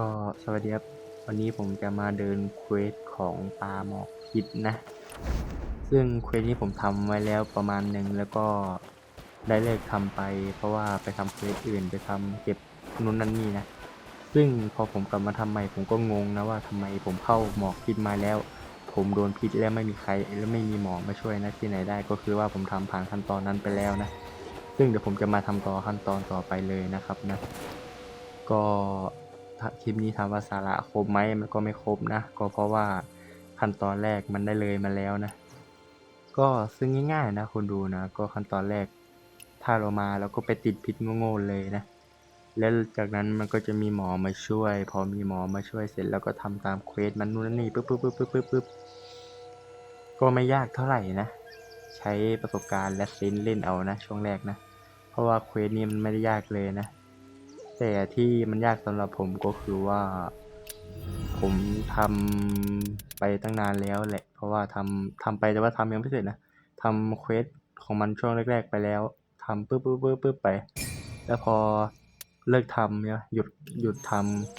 ก็สวัสดีครับ วันนี้ผมจะมาเดินเควสของปลาหมอกพิษนะ ซึ่งเควสนี้ผมทำไว้แล้วประมาณหนึ่งแล้วก็ได้เลิกทำไป เพราะว่าไปทำเควสอื่นไปทำเก็บนู่นนั่นนี่นะ ซึ่งพอผมกลับมาทำใหม่ผมก็งงนะว่าทำไมผมเข้าหมอกพิษมาแล้ว ผมโดนพิษแล้วไม่มีใครและไม่มีหมอมาช่วยนะที่ไหนได้ก็คือว่าผมทำผ่านขั้นตอนนั้นไปแล้วนะ ซึ่งเดี๋ยวผมจะมาทำต่อขั้นตอนต่อไปเลยนะครับนะ ก็ คลิปนี้ถามว่าสาระครบไหมมันก็ไม่ครบนะ ก็เพราะว่าขั้นตอนแรกมันได้เลยมาแล้วนะ ก็ซึ่งง่ายๆนะคนดูนะ ก็ขั้นตอนแรกถ้าเรามาเราก็ไปติดพิษโง่ๆเลยนะ แล้วจากนั้นมันก็จะมีหมอมาช่วย พอมีหมอมาช่วยเสร็จแล้วก็ทำตามเควสมันนู่นนี่ปึ๊บปึ๊บปึ๊บปึ๊บปึ๊บปึ๊บก็ไม่ยากเท่าไหร่นะ ใช้ประสบการณ์และเซนเล่นเอานะ ช่วงแรกนะ เพราะว่าเควสนี้มันไม่ได้ยากเลยนะ แต่ที่มันยากสำหรับผมก็คือว่า ผมทำไปตั้งนานแล้วแหละ เพราะว่าทำทำไปแต่ว่าทำยังไม่เสร็จนะทำเควสของมันช่วงแรก ๆ ไปแล้วทำปึ๊บปึ๊บปึ๊บปึ๊บไป แล้วพอเลิกทำเนี่ยหยุดหยุดท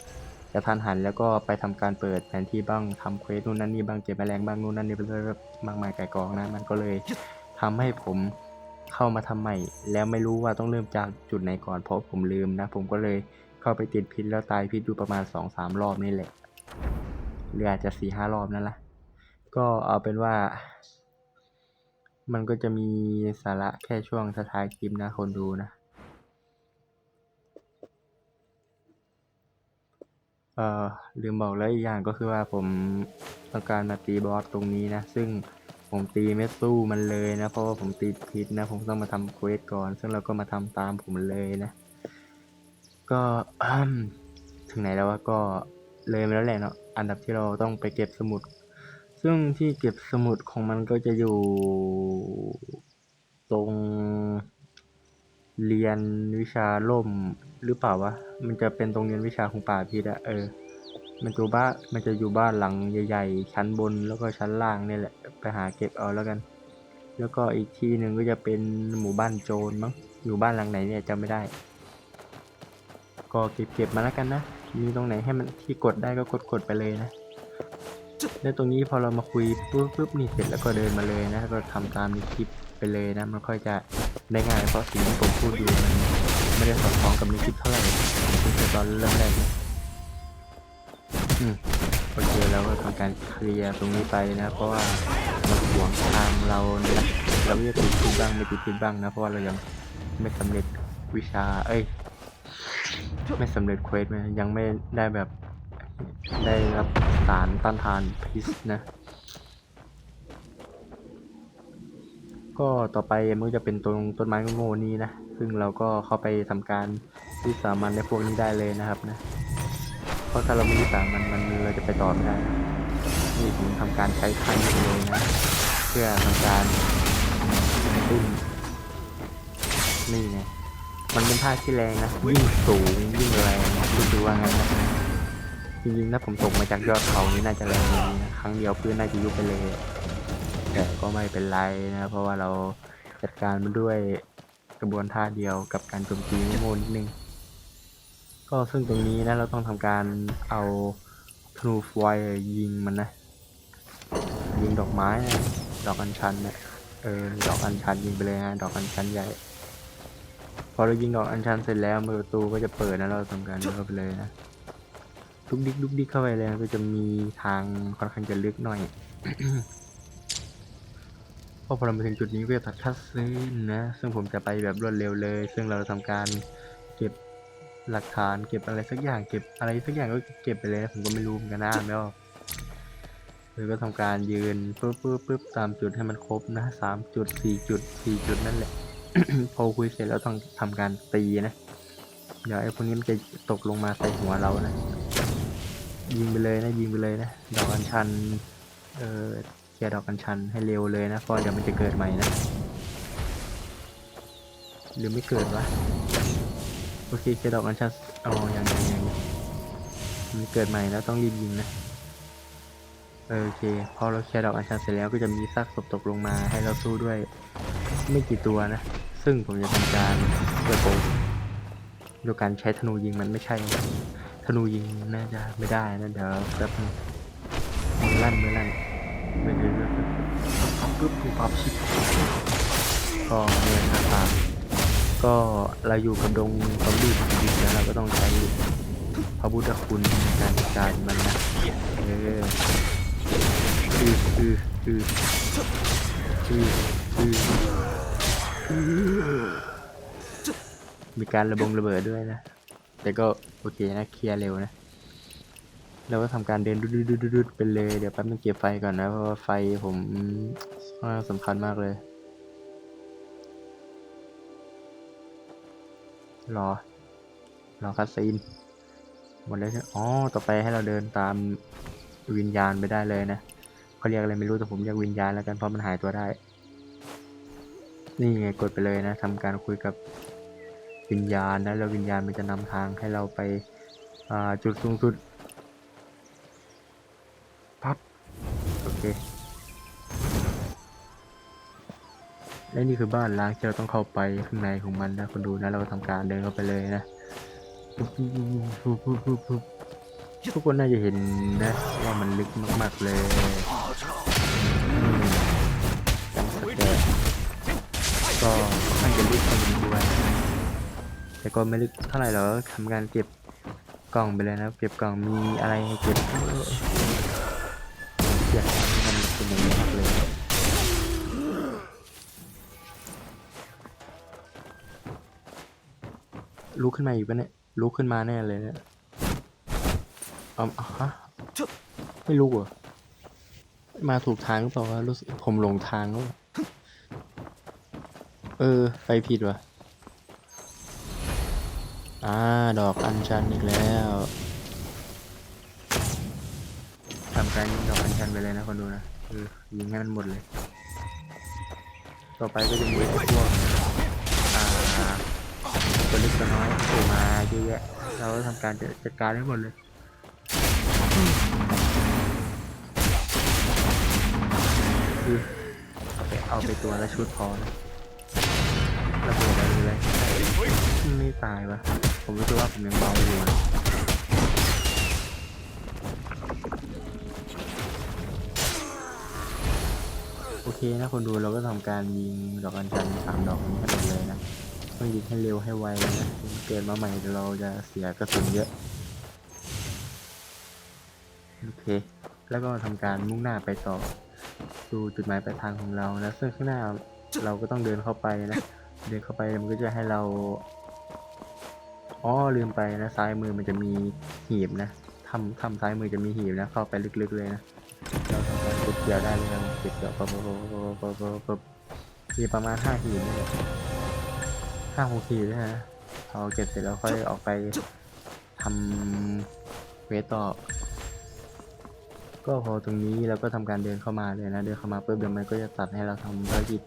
ำกระทันหันแล้วก็ไปทำการเปิดแผนที่บ้างทำเควสนู่นนั่นนี่บ้างเก็บแมลงบ้างนู่นนั่นนี่ไปเรื่อยๆมากมายไก่กองนะ มันก็เลยทำให้ผม เข้ามาทำใหม่ แล้วไม่รู้ว่าต้องเริ่มจากจุดไหนก่อนเพราะผมลืมนะ ผมก็เลยเข้าไปติดพิษแล้วตายพิษอยู่ประมาณสองสามรอบนี่แหละหรืออาจจะสี่ห้ารอบนั่นแหละก็เอาเป็นว่า มันก็จะมีสาระแค่ช่วงสท้ายคลิปนะคนดูนะเอ่อลืมบอกแล้วอีกอย่างก็คือว่าผมต้องการมาตีบอสตรงนี้นะ ซึ่ง ผมตีไม่สู้มันเลยนะ เพราะว่าผมติดพิษนะ ผมต้องมาทำเควสก่อน ซึ่งเราก็มาทำตามผมเลยนะ ก็ถึงไหนแล้ววะก็เลยมาแล้วแหละเนาะอันดับที่เราต้องไปเก็บสมุด ซึ่งที่เก็บสมุดของมันก็จะอยู่ตรงเรียนวิชาล่มหรือเปล่าวะ มันจะเป็นตรงเรียนวิชาของป่าพิษอะเออ มันอยู่บ้านมันจะอยู่บ้านหลังใหญ่ ๆ ชั้นบนแล้วก็ชั้นล่างนี่แหละ ไปหาเก็บเอาแล้วกัน แล้วก็อีกที่หนึ่งก็จะเป็นหมู่บ้านโจรมั้ง อยู่บ้านหลังไหนเนี่ยจำไม่ได้ ก็เก็บเก็บมาแล้วกันนะ มีตรงไหนให้มันที่กดได้ก็กดกดไปเลยนะ แล้วตรงนี้พอเรามาคุยปุ๊บปุ๊บนี่เสร็จแล้วก็เดินมาเลยนะ ก็ทำตามในคลิปไปเลยนะ มันค่อยจะได้ง่ายเพราะสิ่งที่ผมพูดอยู่มันไม่ได้สอดคล้องกับในคลิปเท่าไหร่ตั้งแต่ตอนเริ่มแรกนะอืม โอเคเราก็ทำการเคลียร์ตรงนี้ไปนะ เพราะว่ามันขวงทางเราเนี่ยเราไม่ได้ติดพิษบ้างไม่ติดพิษบ้างนะ เพราะว่าเรายังไม่สำเร็จวิชา เอ้ย ไม่สำเร็จเควสไหมยังไม่ได้แบบได้รับสารต้านทานพิษนะ ก็ต่อไปมันก็จะเป็นตรงต้นไม้โง่นี้นะ ซึ่งเราก็เข้าไปทำการวิสามันในพวกนี้ได้เลยนะครับนะ เพราะถ้าเราไม่วิสามันมันเราจะไปต่อไม่ได้นี่ผมทำการใช้คันเลยนะ เพื่อทำการตุ้นนี่ไงมันเป็นท่าที่แรงนะยิ่งสูงยิ่งแรงรู้สึกว่าไงนะจริงๆถ้าผมตกมาจากยอดเขานี่น่าจะแรงนี้นะครั้งเดียวพื้นน่าจะยุบไปเลย แต่ก็ไม่เป็นไรนะ เพราะว่าเราจัดการมันด้วยกระบวนท่าเดียวกับการโจมตีโง่นิดนึง ก็ซึ่งตรงนี้นะเราต้องทำการเอาธนูฟอยยิงมันนะ ยิงดอกไม้นะดอกอัญชันนะเออดอกอัญชันยิงไปเลยนะดอกอัญชันใหญ่ พอเรายิงดอกอัญชันเสร็จแล้วประตูก็จะเปิดนะเราทำการเดินเข้าไปเลยนะลุกดิกลุกดิกเข้าไปเลยนะก็จะมีทางค่อนข้างจะลึกหน่อยพอพอเรามาถึงจุดนี้ก็จะตัดคัดซีนนะ ซึ่งผมจะไปแบบรวดเร็วเลย ซึ่งเราทำการเก็บ หลักฐานเก็บอะไรสักอย่างเก็บอะไรสักอย่างก็เก็บไปเลยผมก็ไม่รู้เหมือนกันนะไม่ออกหรือก็ทำการยืนปึ๊บปึ๊บปึ๊บตามจุดให้มันครบนะสามจุดสี่จุดสี่จุดนั่นแหละ พอคุยเสร็จแล้วต้องทำการตีนะเดี๋ยวไอ้พวกนี้มันจะตกลงมาใส่หัวเรานะ ยิงไปเลยนะยิงไปเลยนะดอกอัญชันเออเคลียร์ดอกอัญชันให้เร็วเลยนะเพราะเดี๋ยวมันจะเกิดใหม่นะหรือไม่เกิดวะ อเคเคลียร์ดอกอัญชันเอาอย่างอย่างอย่างมันเกิดใหม่แล้วต้องรีบยิงนะเออโอเคพอเราเคลียร์ดอกอัญชันเสร็จแล้วก็จะมีซากศพตกลงมาให้เราสู้ด้วยไม่กี่ตัวนะ ซึ่งผมจะทำการเปิดโปงโดยการใช้ธนูยิงมันไม่ใช่นะธนูยิงน่าจะไม่ได้นะเดี๋ยวแป๊บนึงมือลั่นมือลั่นไม่ได้เรื่องปั๊บปึ๊บปุ๊บปั๊บชิบก็เนี่ยนะครับ ก็เราอยู่กับดงซอมบี้จริงๆแล้วเราก็ต้องใช้พระพุทธคุณในการจัดการมันนะเออคือคือคือคือคือมีการระบงระเบิดด้วยนะ แต่ก็โอเคนะเคลียร์เร็วนะ เราก็ทำการเดินดุดๆๆๆไปเลย เดี๋ยวแป๊บนึงเก็บไฟก่อนนะ เพราะว่าไฟผมสำคัญมากเลย รอ รอคัสซีน หมดแล้วใช่อ๋อ ต่อไปให้เราเดินตามวิญญาณไปได้เลยนะเขาเรียกอะไรไม่รู้แต่ผมเรียกวิญญาณแล้วกันเพราะมันหายตัวได้ นี่ไงกดไปเลยนะทำการคุยกับวิญญาณนะแล้ววิญญาณมันจะนำทางให้เราไปจุดสูงสุด และนี่คือบ้านล้างที่เราต้องเข้าไปข้างในของมันนะคนดูนะเราก็ทำการเดินเข้าไปเลยนะทุกคนน่าจะเห็นนะ ว่ามันลึกมากๆเลยอืมจังสแกนก็ค่อนข้างจะลึกพอสมควรแต่ก็ไม่ลึกเท่าไหร่หรอกทำการเก็บกล่องไปเลยนะ เก็บกล่องมีอะไรให้เก็บ ลุกขึ้นมาอีกปะเนี่ยลุกขึ้นมาแน่เลยเนี่ยเอาเอฮะไม่รู้เหรอมาถูกทางหรือเปล่าวะรู้สึกผมหลงทางแล้วเออ ไปผิดวะอ่า ดอกอัญชันอีกแล้วทำการยิงดอกอัญชันไปเลยนะคนดูนะเออยิงให้มันหมดเลย ต่อไปก็จะมีไอ้พวกอ่าตัว เล็กตัวน้อยโผล่มาเยอะแยะเราก็ทำการจัดการให้หมดเลยคือเอาไปเอาไปตัวละชุดพอนะระเบิดอะไรเลยไม่ตายวะผมรู้สึกว่าผมยังเบาอยู่นะโอเคนะคนดูเราก็ทำการยิงดอกอัญชันสามดอกนี้ให้หมดเลยนะ ต้องยิงให้เร็วให้ไวนะเกิดมาใหม่เราจะเสียกระสุนเยอะ โอเค แล้วก็ทำการมุ่งหน้าไปต่อสู่จุดหมายปลายทางของเรานะซึ่งข้างหน้าเราก็ต้องเดินเข้าไปนะ เดินเข้าไปมันก็จะให้เราอ๋อลืมไปนะซ้ายมือมันจะมีหีบนะทำทำซ้ายมือจะมีหีบนะ เข้าไปลึกๆเลยนะเราทำการเก็บเกี่ยวได้เลยนะเก็บเกี่ยวปั๊บปั๊บปั๊บปั๊บปั๊บมีประมาณห้าหีบนี่แห้าหกสี่ด้วยนะพอเก็บเสร็จแล้วค่อยออกไปทำเวทต่อ ก็พอตรงนี้เราก็ทำการเดินเข้ามาเลยนะ เดินเข้ามาปุ๊บเดี๋ยวมันก็จะตัดให้เราทำภารกิจ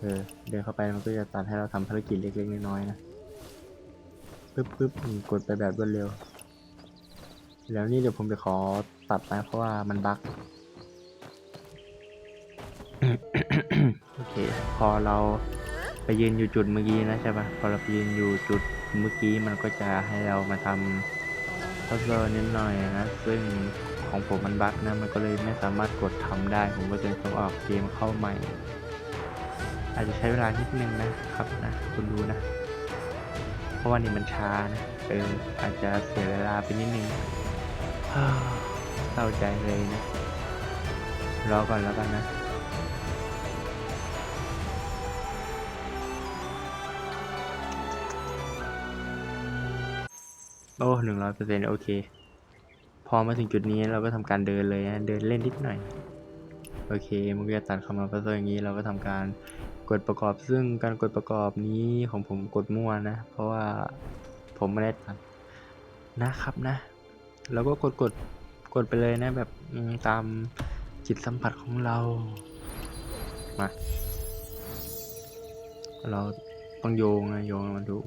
เออ เดินเข้าไปมันก็จะตัดให้เราทำภารกิจเล็กๆน้อยๆนะปึ๊บปึ๊บกดไปแบบรวดเร็ว แล้วนี่เดี๋ยวผมจะขอตัดนะเพราะว่ามันบั๊กโอเค พอเรา ไปยืนอยู่จุดเมื่อกี้นะใช่ปะพอเราไปยืนอยู่จุดเมื่อกี้มันก็จะให้เรามาทำพัซเซิลนิดหน่อยนะ ซึ่งของผมมันบั๊กนะ มันก็เลยไม่สามารถกดทำได้ ผมก็เลยต้องออกเกมเข้าใหม่ อาจจะใช้เวลานิดนึงนะครับนะคุณดูนะ เพราะว่านี่มันช้านะเอออาจจะเสียเวลาไปนิดนึงเศร้าใจเลยนะ รอก่อนแล้วกันนะ โอ้หนึ่งร้อยเปอร์เซ็นต์โอเค พอมาถึงจุดนี้เราก็ทำการเดินเลยนะเดินเล่นนิดหน่อย โอเคมันก็จะตัดเข้ามาพัซเซิลอย่างนี้เราก็ทำการกดประกอบซึ่งการกดประกอบนี้ของผมกดมั่วนะ เพราะว่าผมไม่ได้ตัดนะครับนะเราก็กดกดกดไปเลยนะแบบตามจิตสัมผัสของเรามาเราต้องโยงนะโยงมาดู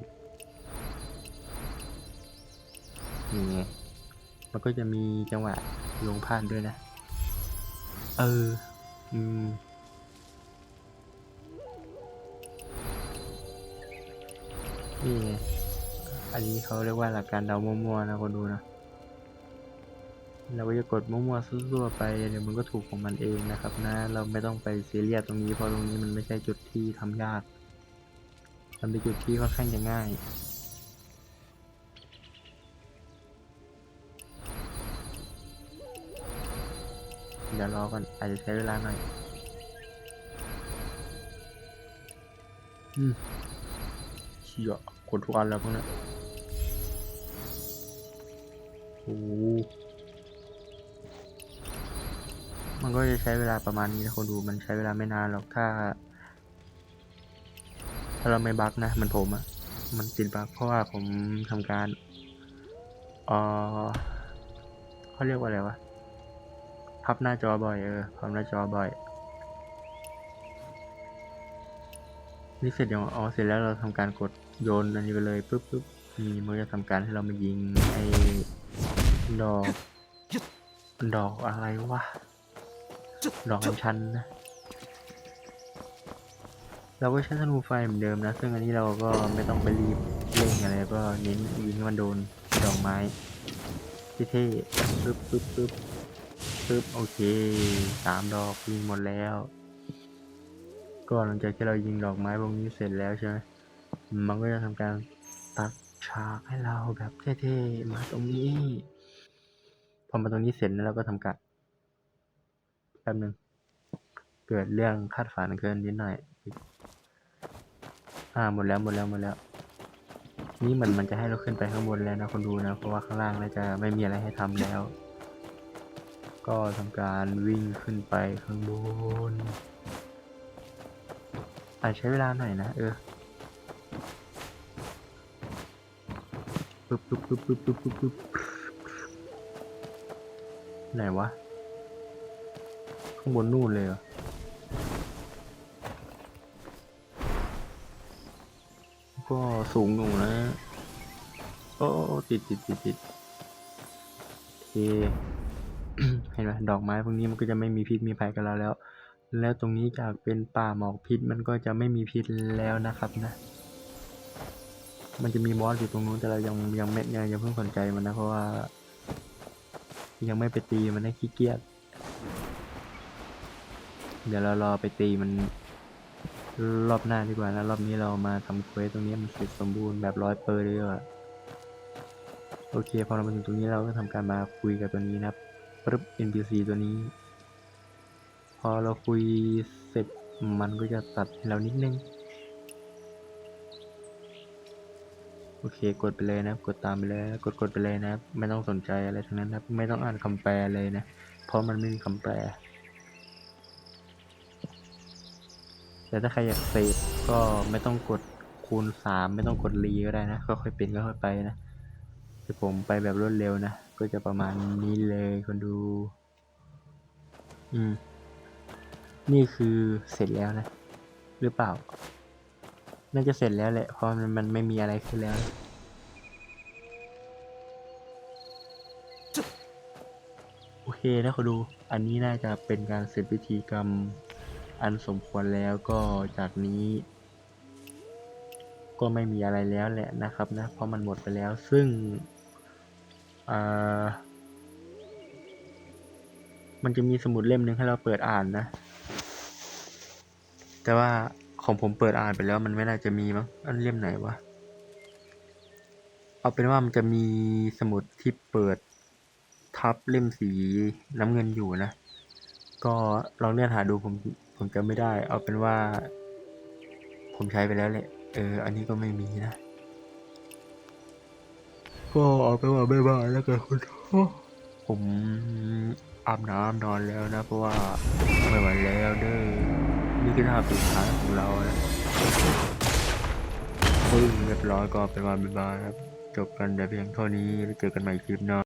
นี่ไงมันก็จะมีจังหวะลงพลาดด้วยนะ เออ อืมนี่ไงอันนี้เขาเรียกว่าหลักการเดามั่วๆนะคนดูนะเราก็จะกดมั่วๆซั่วๆไปเดี๋ยวมันก็ถูกของมันเองนะครับนะ เราไม่ต้องไปเซีเรียสตรงนี้เพราะตรงนี้มันไม่ใช่จุดที่ทำยากมันเป็นจุดที่ค่อนข้างจะง่าย เดี๋ยวรอก่อนอาจจะใช้เวลาหน่อยอืมเชี่ยกดทุกอันแล้วพวกนี้โอ้โหมันก็จะใช้เวลาประมาณนี้นะคนดูมันใช้เวลาไม่นานหรอกถ้า ถ้าเราไม่บั๊กนะมันผมอะมันติดบั๊กเพราะว่าผมทำการเออเขาเรียกว่าอะไรวะ พับหน้าจอบ่อยเออพับหน้าจอบ่อย นี่เสร็จยังอ๋อเสร็จแล้วเราทำการกดโยนอันนี้ไปเลยปุ๊บปุ๊บนี่มันจะทำการให้เรามายิงไอ้ดอก ดอกอะไรวะ ดอกอัญชันนะเราก็ใช้ธนูไฟเหมือนเดิมนะ ซึ่งอันนี้เราก็ไม่ต้องไปรีบเร่งอะไรก็เน้นยิงให้มันโดนดอกไม้เท่ๆปึ๊บปึ๊บปึ๊บ ปึ๊บโอเคสามดอกยิงหมดแล้ว ก็หลังจากที่เรายิงดอกไม้พวกนี้เสร็จแล้วใช่ไหมมันก็จะทำการตัดฉากให้เราแบบเท่ๆมาตรงนี้พอมาตรงนี้เสร็จแล้วเราก็ทำการแป๊บหนึงเกิดเรื่องคาดฝันเกินนิดหน่อยอ่าหมดแล้วหมดแล้วหมดแล้ว นี่มันมันจะให้เราขึ้นไปข้างบนแล้วนะคนดูนะ เพราะว่าข้างล่างน่าจะไม่มีอะไรให้ทำแล้ว ก็ทำการวิ่งขึ้นไปข้างบนอาจใช้เวลาหน่อยนะ เออปึ๊บปึ๊บปึ๊บปึ๊บปึ๊บปึ๊บปึ๊บไหนวะ ข้างบนนู่นเลยเหรอก็สูงอยู่นะ โอ้ติดติดติดติดโอเค เห็นไหมดอกไม้พวกนี้มันก็จะไม่มีพิษมีภัยกับเราแล้ว แล้วตรงนี้จากเป็นป่าหมอกพิษมันก็จะไม่มีพิษแล้วนะครับนะ มันจะมีมอสอยู่ตรงนู้นแต่เรายังยังไม่ยังยังเพิ่งสนใจมันนะเพราะว่า ยังไม่ไปตีมันนะขี้เกียจเดี๋ยวเรารอไปตีมันรอบหน้าดีกว่านะรอบนี้เรามาทำเควสตรงนี้มันเสร็จสมบูรณ์แบบร้อยเปอร์เลยอะโอเคพอเรามาถึงตรงนี้เราก็ทำการมาคุยกับตัวนี้นะครับ ปึ๊บ NPC ตัวนี้ พอเราคุยเสร็จมันก็จะตัดให้เรานิดนึง โอเค กดไปเลยนะกดตามไปเลยกดกดไปเลยนะไม่ต้องสนใจอะไรทั้งนั้นนะไม่ต้องอ่านคำแปลเลยนะ เพราะมันไม่มีคำแปล แต่ถ้าใครอยากเซฟก็ไม่ต้องกดคูณสามไม่ต้องกดรีก็ได้นะ ค่อยๆเป็นค่อยๆไปนะแต่ผมไปแบบรวดเร็วนะ ก็จะประมาณนี้เลยคนดู อืม นี่คือเสร็จแล้วนะ หรือเปล่า น่าจะเสร็จแล้วแหละ เพราะมันมันไม่มีอะไรขึ้นแล้วนะโอเคนะคนดู อันนี้น่าจะเป็นการเสร็จพิธีกรรมอันสมควรแล้วก็จากนี้ ก็ไม่มีอะไรแล้วแหละนะครับนะ เพราะมันหมดไปแล้วซึ่ง อ่ามันจะมีสมุดเล่มหนึ่งให้เราเปิดอ่านนะ แต่ว่าของผมเปิดอ่านไปแล้วมันไม่น่าจะมีมั้ง อันเล่มไหนวะ เอาเป็นว่ามันจะมีสมุดที่เปิดทับเล่มสีน้ำเงินอยู่นะ ก็ลองเลื่อนหาดูผมผมจำไม่ได้ เอาเป็นว่า ผมใช้ไปแล้วแหละ เออ อันนี้ก็ไม่มีนะ ก็เอาไปว่าบ๊ายบาแล้วกันคุณผมอาบน้ำนอนแล้วนะ เพราะว่าไม่ไหวแล้วเด้อนี่คือท่าสุดท้ายของเรานะปึ้งเรียบร้อยก็ไปวันบ๊ายบาครับ จบกันแต่เพียงเท่านี้แล้วเจอกันใหม่คลิปหน้า